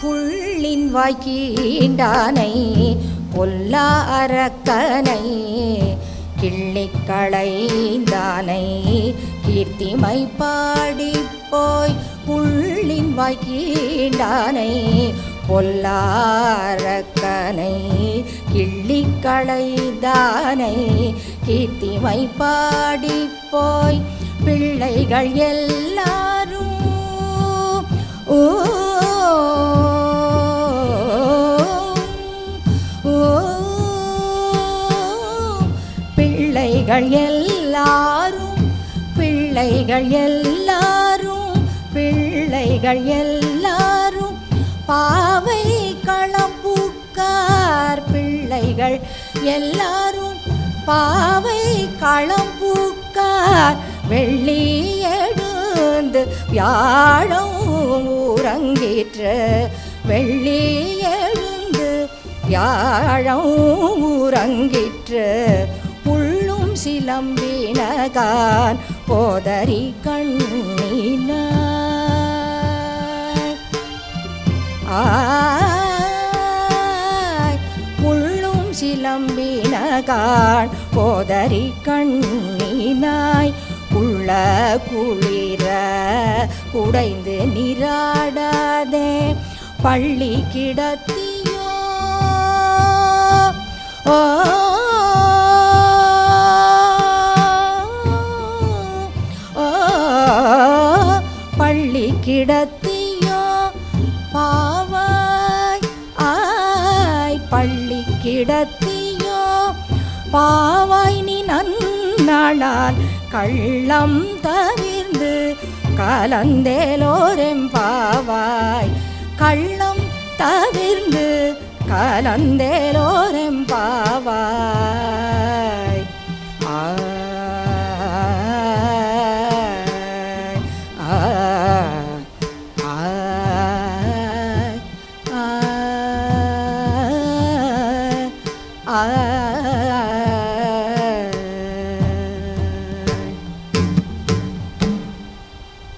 புள்ளின் வாய்க்கீண்டானை பொல்லா அரக்கனை கிள்ளிக்களைந்தானை கீர்த்திமை பாடி போய் புள்ளின் வாய்க்கீண்டானை பொல்லாரக்கனை கிள்ளிக்களைந்தானை கீர்த்திமை பாடி போய் பிள்ளைகள் எல்லாரும் ஓ பிள்ளைகள் எல்லாரும் பிள்ளைகள் எல்லாரும் பிள்ளைகள் எல்லாரும் பாவை களம்பூக்கார் பிள்ளைகள் எல்லாரும் பாவை களம்பூக்கார் வெள்ளி எழுந்து வியாழம் உறங்கிற்று. வெள்ளி எழுந்து வியாழம் உறங்கிற்று. சிலம்பினகான் போதரி கண்ணின ஆய் சிலம்பினகான் போதரி கண்ணினாய். உள்ள குளிர குடைந்து நிராடாதே பள்ளி கிடத்தியோ? ஓ பள்ளி கிடத்தியோ பாவாய் ஆய் பள்ளி கிடத்தியோ பாவாய் நீ நன்னாளால் கள்ளம் தவிர்ந்து கலந்தேலோரெம் பாவாய். கள்ளம் தவிர்ந்து கலந்தேலோரெம் பாவாய். a.